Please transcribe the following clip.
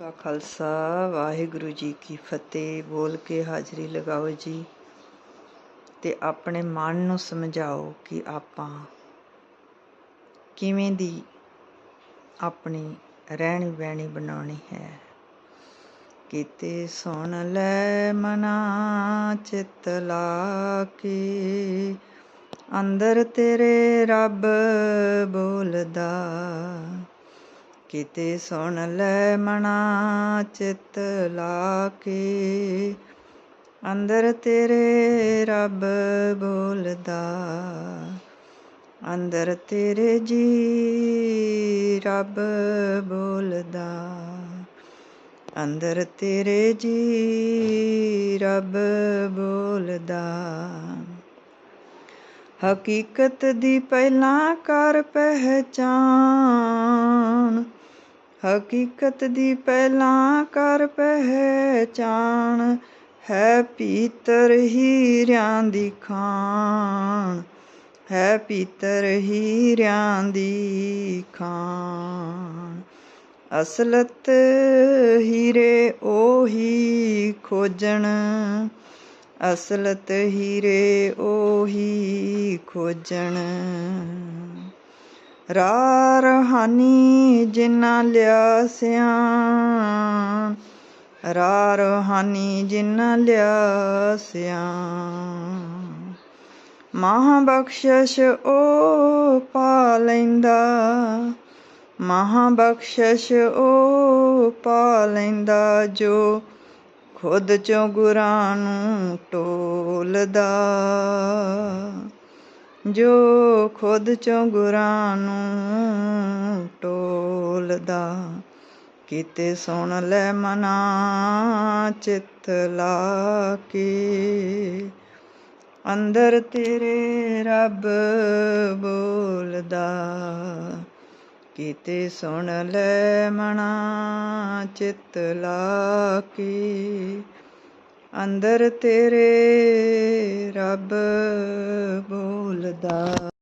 ਕਾ ਖਾਲਸਾ, ਵਾਹਿਗੁਰੂ ਜੀ ਕੀ ਫਤਿਹ। ਬੋਲ ਕੇ ਹਾਜ਼ਰੀ ਲਗਾਓ ਜੀ ਤੇ ਆਪਣੇ ਮਨ ਨੂੰ ਸਮਝਾਓ ਕਿ ਆਪਾਂ ਕਿਵੇਂ ਦੀ ਆਪਣੀ ਰਹਿਣੀ ਬਹਿਣੀ ਬਣਾਉਣੀ ਹੈ। ਕਿਤੇ ਸੁਣ ਲੈ ਮਨਾ, ਚਿੱਤ ਲਾ ਕੇ। ਅੰਦਰ ਤੇਰੇ ਰੱਬ ਬੋਲਦਾ। ਕਿਤੇ ਸੁਣ ਲੈ ਮਨਾ, ਚਿੱਤ ਲਾ ਕੇ ਅੰਦਰ ਤੇਰੇ ਰੱਬ ਬੋਲਦਾ, ਅੰਦਰ ਤੇਰੇ ਜੀ ਰੱਬ ਬੋਲਦਾ। ਅੰਦਰ ਤੇਰੇ ਜੀ ਰੱਬ ਬੋਲਦਾ। ਹਕੀਕਤ ਦੀ ਪਹਿਲਾਂ ਕਰ ਪਹਿਚਾਨ ਹਕੀਕਤ ਦੀ ਪਹਿਲਾਂ ਕਰ ਪਹਿਚਾਣ ਹੈ ਪੀਤਰ ਹੀਰਿਆਂ ਦੀ ਖਾਨ ਹੈ ਪੀਤਰ ਹੀਰਿਆਂ ਦੀ ਖਾਨ ਅਸਲਤ ਹੀਰੇ ਉਹੀ ਖੋਜਣ, ਅਸਲਤ ਹੀਰੇ ਉਹੀ ਖੋਜਣ। ਰਾ ਰਹਾਨੀ ਜਿਨ੍ਹਾਂ ਲਿਆ ਸਿਆਣ ਰਾ ਰਹਾਨੀ ਜਿਨ੍ਹਾਂ ਲਿਆ ਸਿਆਣ ਮਹਾ ਬਖਸ਼ਿਸ਼ ਉਹ ਪਾ ਲੈਂਦਾ ਮਹਾ ਬਖਸ਼ਿਸ਼ ਉਹ ਪਾ ਲੈਂਦਾ ਜੋ ਖੁਦ ਚੋਂ ਗੁਰਾਂ ਨੂੰ ਟੋਲਦਾ। ਜੋ ਖੁਦ ਚੋਂ ਗੁਰਾਂ ਨੂੰ ਟੋਲਦਾ, ਕਿਤੇ ਸੁਣ ਲੈ ਮਨਾ ਚਿੱਤ ਲਾ ਕੇ। ਅੰਦਰ ਤੇਰੇ ਰੱਬ ਬੋਲਦਾ, ਕਿਤੇ ਸੁਣ ਲੈ ਮਨਾ ਚਿੱਤ ਲਾ ਕੇ। ਅੰਦਰ ਤੇਰੇ ਰੱਬ ਬੋਲਦਾ।